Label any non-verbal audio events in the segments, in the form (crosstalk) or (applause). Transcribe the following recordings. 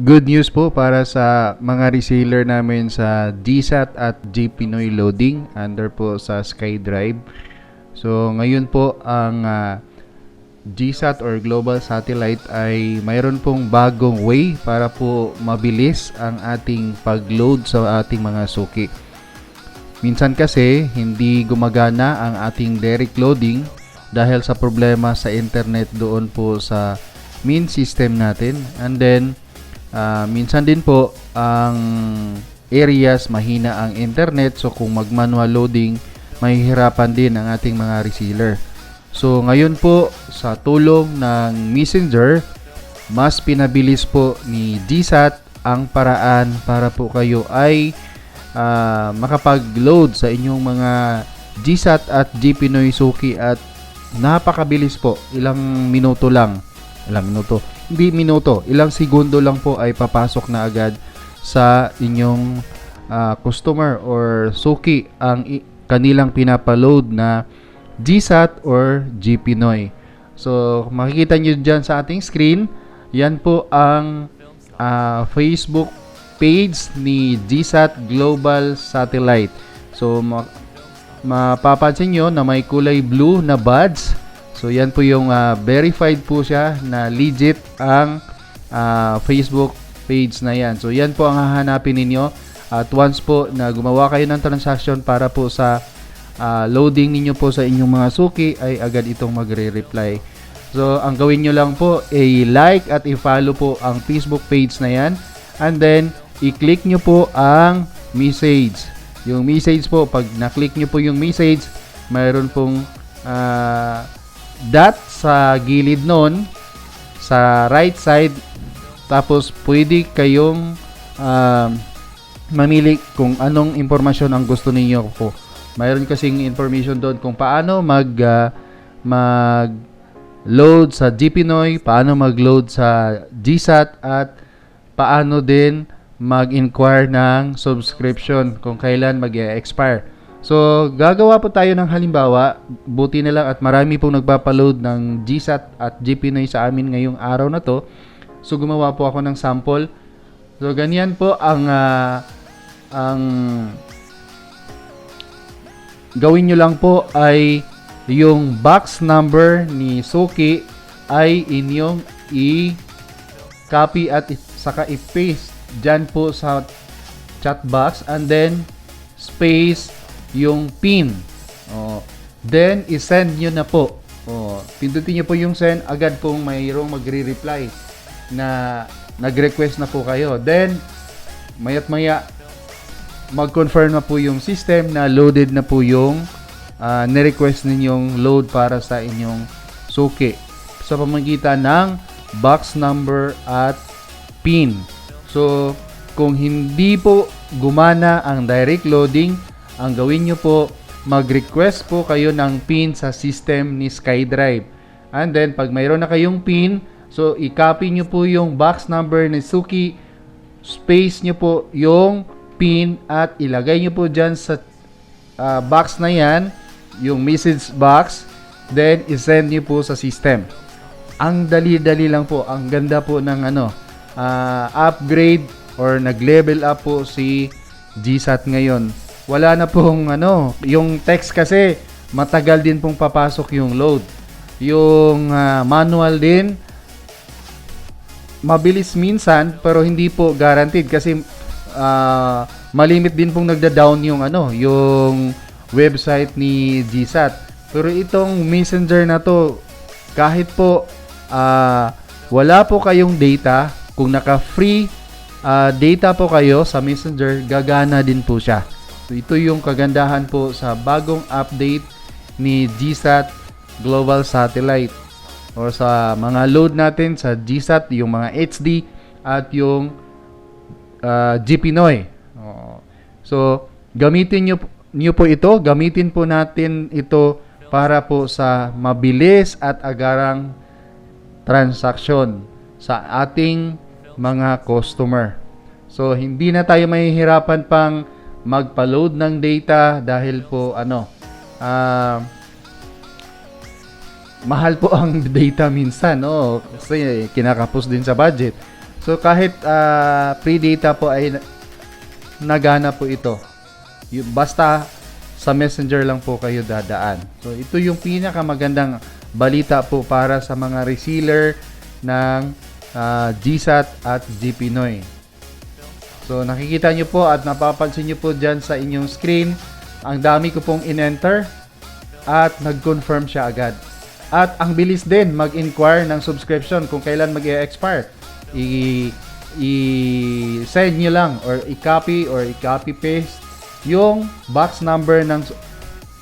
good news po para sa mga reseller namin sa GSAT at G Pinoy Loading under po sa SkyDrive. So ngayon po ang ah, GSAT or Global Satellite ay mayroon pong bagong way para po mabilis ang ating pag-load sa ating mga suki. Minsan kasi hindi gumagana ang ating direct loading dahil sa problema sa internet doon po sa main system natin. And then ah, minsan din po ang areas mahina ang internet so kung mag-manual loading mahihirapan din ang ating mga reseller. So ngayon po sa tulong ng Messenger mas pinabilis po ni GSAT ang paraan para po kayo ay ah, makapag-load sa inyong mga GSAT at GPinoy Suki at napakabilis po. Ilang minuto lang. Ilang minuto. Hindi minuto. Ilang segundo lang po ay papasok na agad sa inyong ah, customer or suki ang kanilang pinapaload na GSAT or GPinoy. So, makikita nyo dyan sa ating screen, yan po ang ah, Facebook page ni GSAT Global Satellite. So, ma- mapapansin nyo na may kulay blue na badge. So, yan po yung ah, verified po siya na legit ang ah, Facebook page na yan. So, yan po ang hahanapin ninyo. At once po na gumawa kayo ng transaction para po sa ah, loading ninyo po sa inyong mga suki, ay agad itong magre-reply. So, ang gawin nyo lang po, ay like at i-follow po ang Facebook page na yan. And then, i-click nyo po ang message. Yung message po, pag na-click nyo po yung message, mayroon pong ah, dot sa gilid nun, sa right side. Tapos, pwede kayong um, mamili kung anong impormasyon ang gusto ninyo po. Mayroon kasing information doon kung paano mag ah, mag load sa GPinoy, paano mag-load sa GSAT at paano din mag-inquire ng subscription kung kailan mag-expire. So, gagawa po tayo ng halimbawa, buti na lang at marami pong nagpapaload ng GSAT at GPinoy sa amin ngayong araw na to. So, gumawa po ako ng sample. So, ganyan po ang ah, ang gawin nyo lang po ay yung box number ni Suki ay inyong i-copy at saka i-paste dyan po sa chat box and then space yung pin. Oh. Then, i-send nyo na po. Oh. Pindutin nyo po yung send agad pong mayroong magre-reply na nag-request na po kayo. Then, mayat maya mag-confirm na po yung system na loaded na po yung ah, ni-request ninyong load para sa inyong suki sa pamagitan ng box number at pin. So, kung hindi po gumana ang direct loading, ang gawin nyo po, mag-request po kayo ng pin sa system ni SkyDrive. And then, pag mayroon na kayong pin, so i-copy nyo po yung box number ni Suki, space nyo po yung pin at ilagay nyo po dyan sa ah, box na yan, yung message box, then isend nyo po sa system. Ang dali-dali lang po, ang ganda po ng ano, ah, upgrade or nag-level up po si GSAT ngayon. Wala na pong ano, yung text kasi matagal din pong papasok yung load. Yung ah, manual din, mabilis minsan pero hindi po guaranteed kasi ah, malimit din pong nagda-down yung ano, yung website ni GSAT. Pero itong Messenger na to kahit po ah, wala po kayong data, kung naka-free ah, data po kayo sa Messenger, gagana din po siya. So ito yung kagandahan po sa bagong update ni GSAT Global Satellite or sa mga load natin sa GSAT, yung mga HD at yung uh, GPinoy. Oo. So, gamitin nyo, nyo po ito, gamitin po natin ito para po sa mabilis at agarang transaksyon sa ating mga customer. So, hindi na tayo mahihirapan pang magpa-load ng data dahil po ano, ah mahal po ang (laughs) data minsan, no? Kasi kinakapos din sa budget. So kahit ah, free data po ay na- nagana po ito. Basta sa Messenger lang po kayo dadaan. So ito yung pinakamagandang balita po para sa mga reseller ng ah, GSAT at GPNoy. So nakikita nyo po at napapansin nyo po dyan sa inyong screen, ang dami ko pong in-enter at nag-confirm siya agad. At ang bilis din mag-inquire ng subscription kung kailan mag-expire. I- i-send nyo lang or i-copy or i-copy paste yung box number ng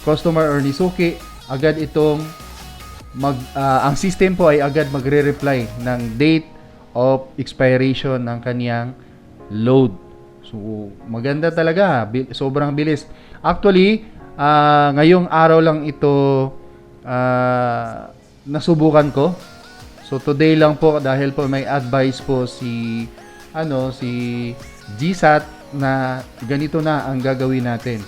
customer or ni Suki agad itong mag ah, ang system po ay agad magre-reply ng date of expiration ng kaniyang load. So maganda talaga, sobrang bilis. Actually, ah, ngayong araw lang ito ah, nasubukan ko. So today lang po dahil po may advice po si ano si GSAT na ganito na ang gagawin natin.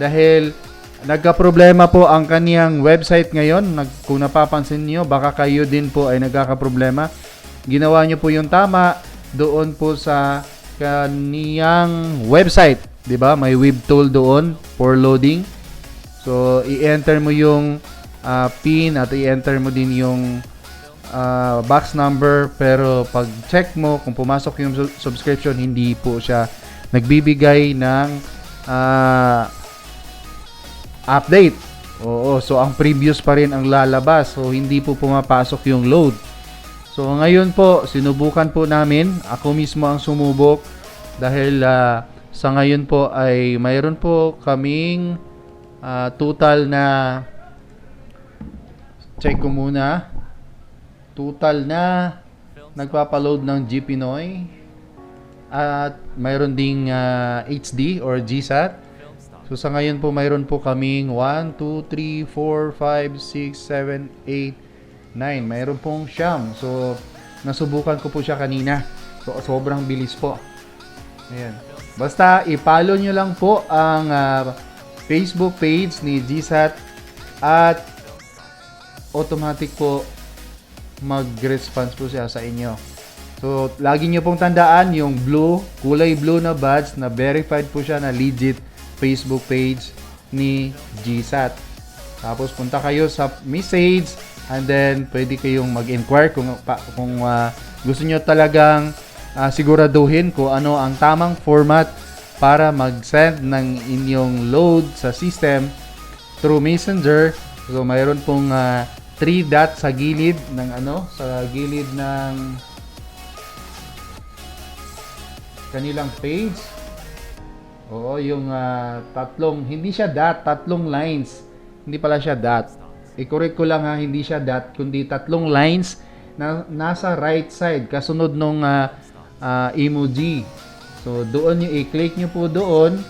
Dahil nagka-problema po ang kaniyang website ngayon. Nag, kung napapansin niyo, baka kayo din po ay nagkaka-problema. Ginawa niyo po yung tama doon po sa kaniyang website, 'di ba? May web tool doon for loading. So, i-enter mo yung ah, pin at i-enter mo din yung ah, box number pero pag check mo kung pumasok yung su- subscription hindi po siya nagbibigay ng ah, update. Oo, so ang previous pa rin ang lalabas. So hindi po pumapasok yung load. So ngayon po, sinubukan po namin. Ako mismo ang sumubok dahil ah, sa ngayon po ay mayroon po kaming ah, total na check ko muna. Total na nagpapaload ng GP Pinoy at mayroon ding ah, HD or GSAT. So sa ngayon po mayroon po kaming 1, 2, 3, 4, 5, 6, 7, 8, 9. Mayroon pong siyam. So nasubukan ko po siya kanina. So sobrang bilis po. Ayan. Basta i-follow nyo lang po ang ah, Facebook page ni GSAT at automatic po mag-response po siya sa inyo. So, lagi nyo pong tandaan yung blue, kulay blue na badge na verified po siya na legit Facebook page ni GSAT. Tapos punta kayo sa message and then pwede kayong mag-inquire kung pa, kung ah, gusto nyo talagang ah, siguraduhin kung ano ang tamang format para mag-send ng inyong load sa system through Messenger. So mayroon pong ah, three dots sa gilid ng ano, sa gilid ng kanilang page. Oo, yung ah, tatlong, hindi siya dot, tatlong lines. Hindi pala siya dot. I-correct ko lang ha, hindi siya dot, kundi tatlong lines na nasa right side, kasunod nung ah, ah, emoji. So, doon nyo, i-click nyo po doon.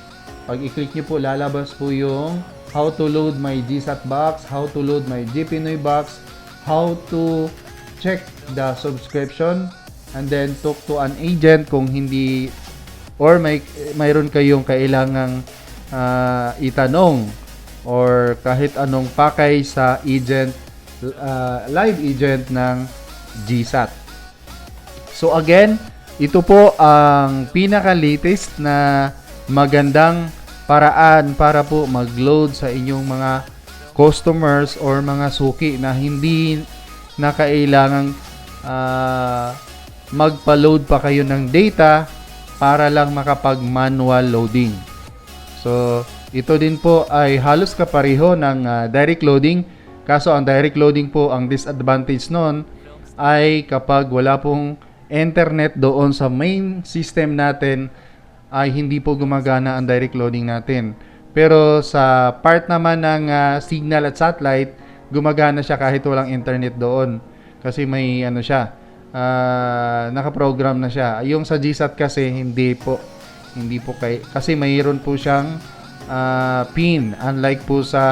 Pag i-click nyo po, lalabas po yung how to load my GSAT box, how to load my GPNoy box, how to check the subscription, and then talk to an agent kung hindi or may mayroon kayong kailangang ah, itanong or kahit anong pakay sa agent ah, live agent ng GSAT. So again, ito po ang pinaka-latest na magandang paraan para po mag-load sa inyong mga customers or mga suki na hindi na kailangang ah, magpa-load pa kayo ng data para lang makapag-manual loading. So, ito din po ay halos kapareho ng ah, direct loading. Kaso ang direct loading po, ang disadvantage nun ay kapag wala pong internet doon sa main system natin ay hindi po gumagana ang direct loading natin. Pero sa part naman ng ah, signal at satellite, gumagana siya kahit walang internet doon. Kasi may ano siya, ah, nakaprogram na siya. Yung sa GSAT kasi hindi po hindi po kay kasi mayroon po siyang ah, pin unlike po sa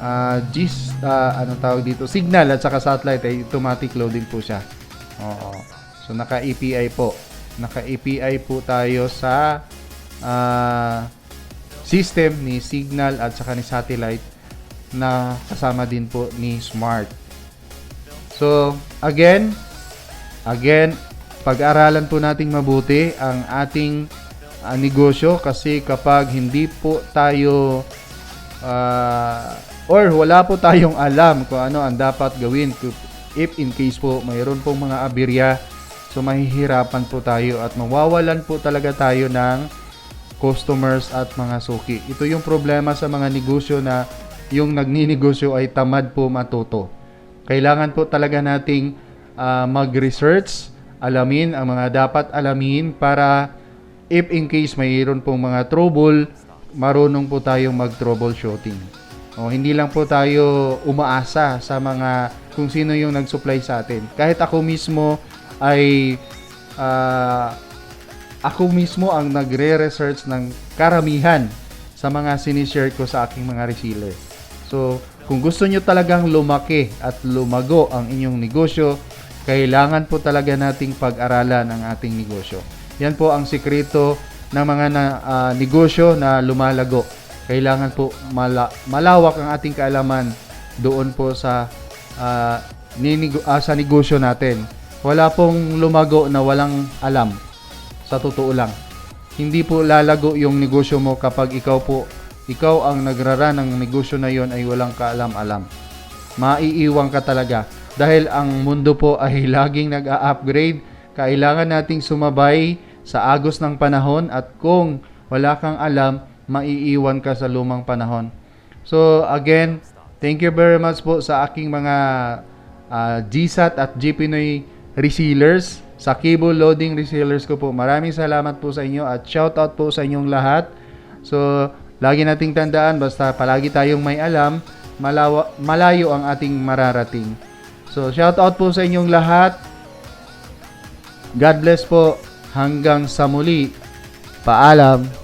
ah, GIS ah, ano tawag dito signal at saka satellite ay automatic loading po siya. Oo. So naka API po. Naka API po tayo sa ah, system ni signal at saka ni satellite na kasama din po ni smart. So again, again pag-aralan po nating mabuti ang ating ah, negosyo kasi kapag hindi po tayo ah, or wala po tayong alam kung ano ang dapat gawin if in case po mayroon pong mga aberya so mahihirapan po tayo at mawawalan po talaga tayo ng customers at mga suki. Ito yung problema sa mga negosyo na yung nagninegosyo ay tamad po matuto. Kailangan po talaga nating ah, mag-research, alamin ang mga dapat alamin para if in case mayroon pong mga trouble, marunong po tayong mag-troubleshooting. O, hindi lang po tayo umaasa sa mga kung sino yung nag-supply sa atin. Kahit ako mismo ay ah, ako mismo ang nagre-research ng karamihan sa mga sinishare ko sa aking mga reseller. So, kung gusto nyo talagang lumaki at lumago ang inyong negosyo, kailangan po talaga nating pag-aralan ang ating negosyo. Yan po ang sikreto ng mga na, ah, negosyo na lumalago. Kailangan po mala- malawak ang ating kaalaman doon po sa ah, ninego- ah, sa negosyo natin. Wala pong lumago na walang alam sa totoo lang. Hindi po lalago yung negosyo mo kapag ikaw po, ikaw ang nagrara ng negosyo na yon ay walang kaalam-alam. Maiiwang ka talaga. Dahil ang mundo po ay (laughs) laging nag-a-upgrade, kailangan nating sumabay sa agos ng panahon at kung wala kang alam, maiiwan ka sa lumang panahon. So again, thank you very much po sa aking mga ah, GSAT at GPinoy resellers sa cable loading resellers ko po. Maraming salamat po sa inyo at shout out po sa inyong lahat. So, lagi nating tandaan basta palagi tayong may alam, malawa, malayo ang ating mararating. So, shout out po sa inyong lahat. God bless po. Hanggang sa muli. Paalam.